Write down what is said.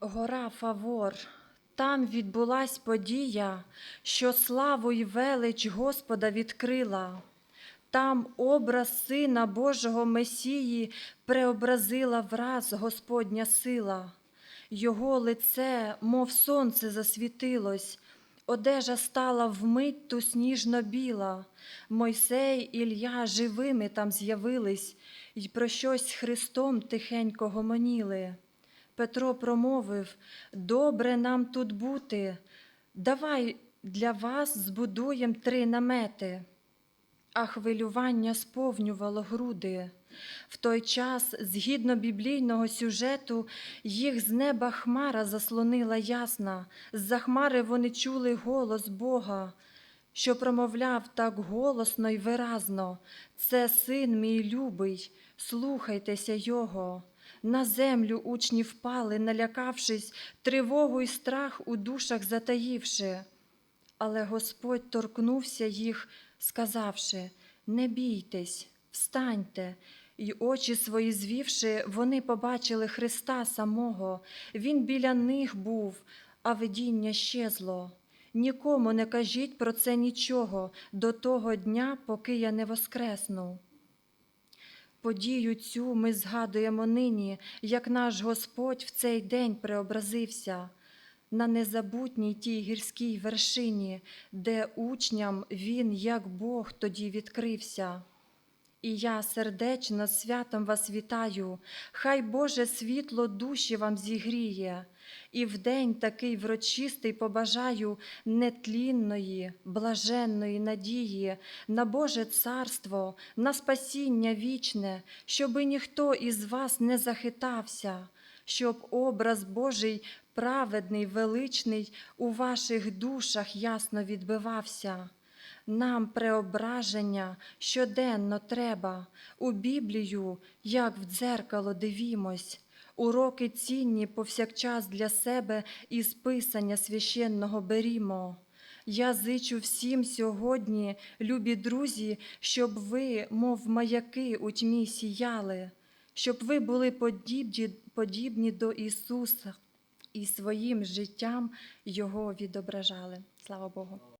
Гора Фавор. Там відбулась подія, що славу й велич Господа відкрила. Там образ Сина Божого Месії преобразила враз Господня сила. Його лице, мов сонце, засвітилось, одежа стала вмить ту сніжно-біла. Мойсей, Ілля живими там з'явились, й про щось Христом тихенько гомоніли. Петро промовив: Добре нам тут бути. Давай для вас збудуєм три намети. А хвилювання сповнювало груди. В той час, згідно біблійного сюжету, їх з неба хмара заслонила ясна. З-за хмари вони чули голос Бога, що промовляв так голосно й виразно: Це син мій любий, слухайтеся його. На землю учні впали, налякавшись, тривогу й страх у душах затаївши. Але Господь торкнувся їх, сказавши: Не бійтесь, встаньте. І очі свої звівши, вони побачили Христа самого. Він біля них був, а видіння щезло. Нікому не кажіть про це нічого до того дня, поки я не воскресну. Подію цю ми згадуємо нині, як наш Господь в цей день преобразився на незабутній тій гірській вершині, де учням Він, як Бог, тоді відкрився. І я сердечно святом вас вітаю, хай Боже світло душі вам зігріє, і в день такий врочистий побажаю нетлінної, блаженної надії на Боже царство, на спасіння вічне, щоби ніхто із вас не захитався, щоб образ Божий праведний, величний у ваших душах ясно відбивався. Нам преображення щоденно треба, у Біблію, як в дзеркало дивімось, уроки цінні повсякчас для себе із писання священного берімо. Я зичу всім сьогодні, любі друзі, щоб ви, мов маяки у тьмі сіяли, щоб ви були подібні, подібні до Ісуса і своїм життям Його відображали. Слава Богу.